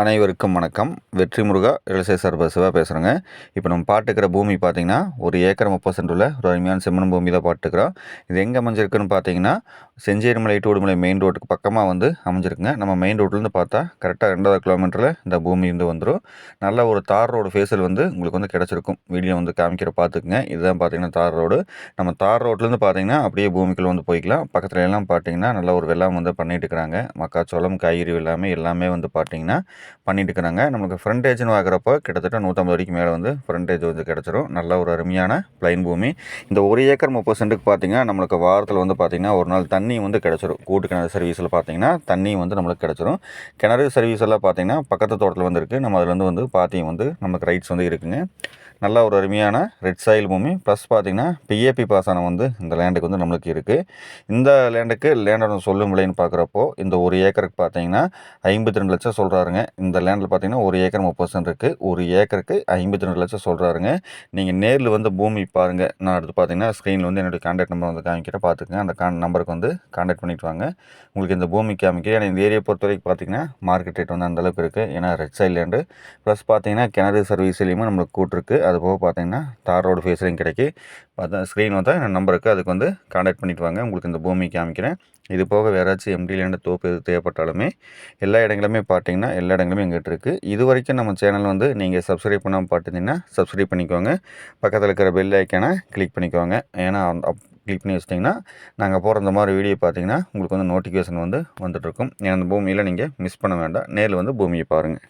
அனைவருக்கும் வணக்கம். வெற்றி முருகா இலசை சார்பா சிவா பேசுகிறேங்க இப்போ நம்ம பாட்டுக்கிற பூமி பார்த்தீங்கன்னா ஒரு ஏக்கர் முப்பது சென்ட் உள்ள ஒரு அருமையான செம்மன் பூமி தான் பாட்டுக்கிறோம் இது எங்கே அமைஞ்சிருக்குன்னு பார்த்தீங்கன்னா செஞ்சேரிமலை டூடுமலை மெயின் ரோட்டுக்கு பக்கமாக வந்து அமைஞ்சிருக்குங்க. நம்ம மெயின் ரோட்லேருந்து பார்த்தா கரெக்டாக ரெண்டாவது கிலோமீட்டரில் இந்த பூமி வந்து வந்துடும் நல்ல ஒரு தார் ரோடு ஃபேஸில் வந்து உங்களுக்கு வந்து கிடச்சிருக்கும். வீடியோ வந்து காமிக்கிற பார்த்துக்குங்க. இதுதான் பார்த்தீங்கன்னா தார் ரோடு நம்ம தார் ரோட்லேருந்து பார்த்தீங்கன்னா அப்படியே பூமிக்குள்ளே வந்து போய்க்கலாம். பக்கத்துல எல்லாம் பார்த்தீங்கன்னா நல்ல ஒரு வெள்ளம் வந்து பண்ணிட்டு இருக்கிறாங்க. மக்காச்சோளம் காய்கறி எல்லாமே எல்லாமே வந்து பார்த்தீங்கன்னா பண்ணிட்டு இருக்கிறாங்க. நமக்கு ஃப்ரண்டேஜ்னு வாங்குறப்போ கிட்டத்தட்ட நூற்றம்பது அடிக்கு மேலே வந்து ஃப்ரண்டேஜ் வந்து கிடச்சிரும். நல்ல ஒரு அருமையான பிளைன் பூமி. இந்த ஒரு ஏக்கர் முப்பது சென்ட்டுக்கு பார்த்தீங்கன்னா நம்மளுக்கு வாரத்தில் வந்து பார்த்திங்கன்னா ஒரு நாள் தண்ணி தண்ணி வந்து கிடச்சிரும். கூட்டு கிணறு சர்வீஸில் பார்த்தீங்கன்னா தண்ணி வந்து நம்மளுக்கு கிடச்சிரும். கிணறு சர்வீஸ் எல்லாம் பார்த்தீங்கன்னா பக்கத்து தோட்டத்தில் வந்து இருக்குது நம்ம அதுலேருந்து வந்து பாத்தியும் வந்து நமக்கு ரைட்ஸ் வந்து இருக்குங்க. நல்ல ஒரு அருமையான ரெட் சாயில் பூமி. ப்ளஸ் பார்த்திங்கன்னா பிஏபி பாசனம் வந்து இந்த லேண்டுக்கு வந்து நம்மளுக்கு இருக்குது இந்த லேண்டுக்கு லேண்டோட சொல்லும் விலைன்னு பார்க்குறப்போ இந்த ஒரு ஏக்கருக்கு பார்த்தீங்கன்னா ஐம்பத்தி ரெண்டு லட்சம் சொல்கிறாருங்க இந்த லேண்டில் பார்த்தீங்கன்னா ஒரு ஏக்கர் முப்பது சென்ட் இருக்குது ஒரு ஏக்கருக்கு ஐம்பத்தி ரெண்டு லட்சம் சொல்கிறாருங்க நீங்கள் நேரில் வந்து பூமி பாருங்கள் நான் அடுத்து பார்த்தீங்கன்னா ஸ்க்ரீனில் வந்து என்னுடைய கான்டாக்ட் நம்பர் வந்து காமிக்கிறேன். பார்த்துக்கங்க. அந்த கான் நம்பருக்கு வந்து காண்டாக்ட் பண்ணிட்டு வாங்க. உங்களுக்கு இந்த பூமிக்கு அமைக்க ஏன்னா இந்த ஏரியா பொறுத்த வரைக்கும் பார்த்தீங்கன்னா மார்க்கெட் ரேட் வந்து அந்தளவுக்கு இருக்குது ஏன்னா ரெட் சைட்லேருந்து ப்ளஸ் பார்த்தீங்கன்னா கிணறு சர்வீஸ்லேயுமே நம்மளுக்கு கூட்டிருக்கு அது போக பார்த்தீங்கன்னா தார் ரோடு ஃபேஸ்லையும் கிடைக்கி. பார்த்தா ஸ்க்ரீன் வந்து நம்பருக்கு அதுக்கு வந்து காண்டாக்ட் பண்ணிட்டு வாங்க. உங்களுக்கு இந்த பூமிக்கு அமைக்கிறேன் இது போக வேறு ஏதாச்சும் எம்டிலேருந்து தோப்பு எது தேவைப்பட்டாலுமே எல்லா இடங்களுமே பார்த்தீங்கன்னா எல்லா இடங்களுமே எங்கிட்ட இருக்குது இது வரைக்கும் நம்ம சேனல் வந்து நீங்கள் சப்ஸ்கிரைப் பண்ணாமல் பார்த்துருந்தீங்கன்னா சப்ஸ்கிரைப் பண்ணிக்கோங்க. பக்கத்தில் இருக்கிற பெல் ஐக்கானை கிளிக் பண்ணிக்கோங்க. ஏன்னா கிளிக் பண்ணி வச்சிட்டிங்கன்னா நாங்கள் போகிற இந்த மாதிரி வீடியோ பார்த்தீங்கன்னா உங்களுக்கு வந்து நோட்டிஃபிகேஷன் வந்து வந்துட்டுருக்கும். ஏன்னா அந்த பூமியில் நீங்கள் மிஸ் பண்ண வேண்டாம். நேரில் வந்து பூமியை பாருங்கள்